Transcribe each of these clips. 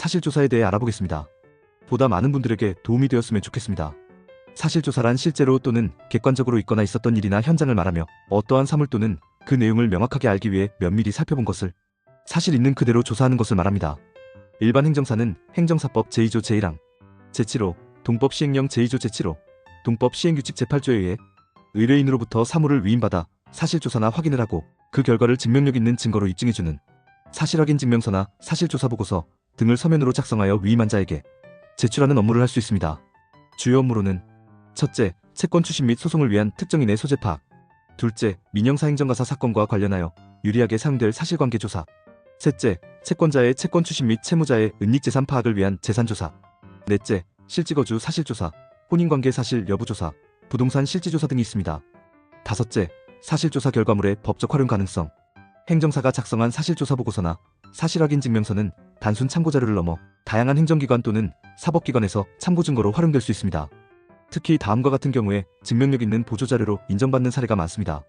사실조사에 대해 알아보겠습니다. 보다 많은 분들에게 도움이 되었으면 좋겠습니다. 사실조사란 실제로 또는 객관적으로 있거나 있었던 일이나 현장을 말하며 어떠한 사물 또는 그 내용을 명확하게 알기 위해 면밀히 살펴본 것을 사실 있는 그대로 조사하는 것을 말합니다. 일반 행정사는 행정사법 제2조 제1항, 제7호, 동법 시행령 제2조 제7호, 동법 시행규칙 제8조에 의해 의뢰인으로부터 사물을 위임받아 사실조사나 확인을 하고 그 결과를 증명력 있는 증거로 입증해주는 사실확인 증명서나 사실조사 보고서 등을 서면으로 작성하여 위임한 자에게 제출하는 업무를 할 수 있습니다. 주요 업무로는 첫째, 채권 추심 및 소송을 위한 특정인의 소재 파악 둘째, 민영사 행정가사 사건과 관련하여 유리하게 사용될 사실관계 조사 셋째, 채권자의 채권 추심 및 채무자의 은닉재산 파악을 위한 재산조사 넷째, 실지거주 사실조사 혼인관계 사실 여부조사 부동산 실지조사 등이 있습니다. 다섯째, 사실조사 결과물의 법적 활용 가능성 행정사가 작성한 사실조사 보고서나 사실 확인 증명서는 단순 참고 자료를 넘어 다양한 행정기관 또는 사법기관에서 참고 증거로 활용될 수 있습니다. 특히 다음과 같은 경우에 증명력 있는 보조자료로 인정받는 사례가 많습니다.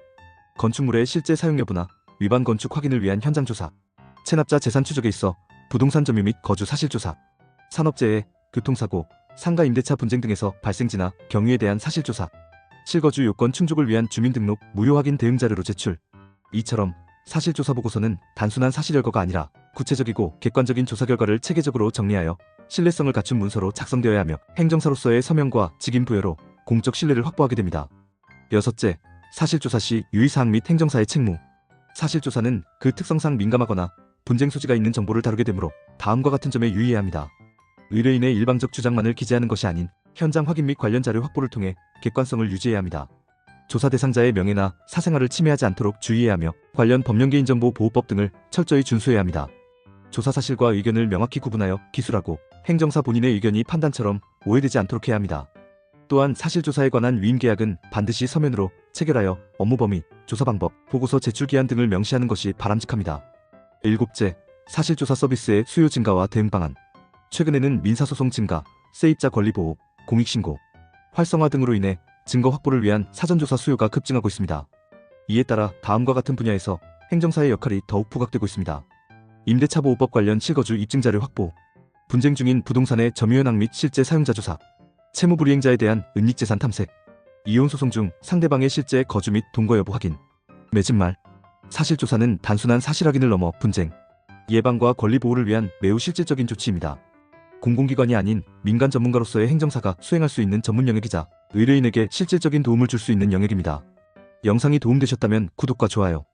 건축물의 실제 사용 여부나 위반 건축 확인을 위한 현장 조사, 체납자 재산 추적에 있어 부동산 점유 및 거주 사실 조사, 산업재해, 교통사고, 상가 임대차 분쟁 등에서 발생지나 경위에 대한 사실 조사, 실거주 요건 충족을 위한 주민등록 무효 확인 대응 자료로 제출. 이처럼 사실조사 보고서는 단순한 사실 열거가 아니라 구체적이고 객관적인 조사 결과를 체계적으로 정리하여 신뢰성을 갖춘 문서로 작성되어야 하며 행정사로서의 서명과 직임 부여로 공적 신뢰를 확보하게 됩니다. 여섯째, 사실조사 시 유의사항 및 행정사의 책무. 사실조사는 그 특성상 민감하거나 분쟁 소지가 있는 정보를 다루게 되므로 다음과 같은 점에 유의해야 합니다. 의뢰인의 일방적 주장만을 기재하는 것이 아닌 현장 확인 및 관련 자료 확보를 통해 객관성을 유지해야 합니다. 조사 대상자의 명예나 사생활을 침해하지 않도록 주의해야 하며 관련 법령 개인정보 보호법 등을 철저히 준수해야 합니다. 조사 사실과 의견을 명확히 구분하여 기술하고 행정사 본인의 의견이 판단처럼 오해되지 않도록 해야 합니다. 또한 사실조사에 관한 위임 계약은 반드시 서면으로 체결하여 업무 범위, 조사 방법, 보고서 제출 기한 등을 명시하는 것이 바람직합니다. 일곱째, 사실조사 서비스의 수요 증가와 대응 방안. 최근에는 민사소송 증가, 세입자 권리 보호, 공익신고, 활성화 등으로 인해 증거 확보를 위한 사전조사 수요가 급증하고 있습니다. 이에 따라 다음과 같은 분야에서 행정사의 역할이 더욱 부각되고 있습니다. 임대차 보호법 관련 실거주 입증자료 확보, 분쟁 중인 부동산의 점유현황 및 실제 사용자 조사, 채무 불이행자에 대한 은닉재산 탐색, 이혼 소송 중 상대방의 실제 거주 및 동거 여부 확인, 매진말, 사실 조사는 단순한 사실 확인을 넘어 분쟁, 예방과 권리 보호를 위한 매우 실질적인 조치입니다. 공공기관이 아닌 민간 전문가로서의 행정사가 수행할 수 있는 전문 영역이자 의뢰인에게 실질적인 도움을 줄 수 있는 영역입니다. 영상이 도움되셨다면 구독과 좋아요,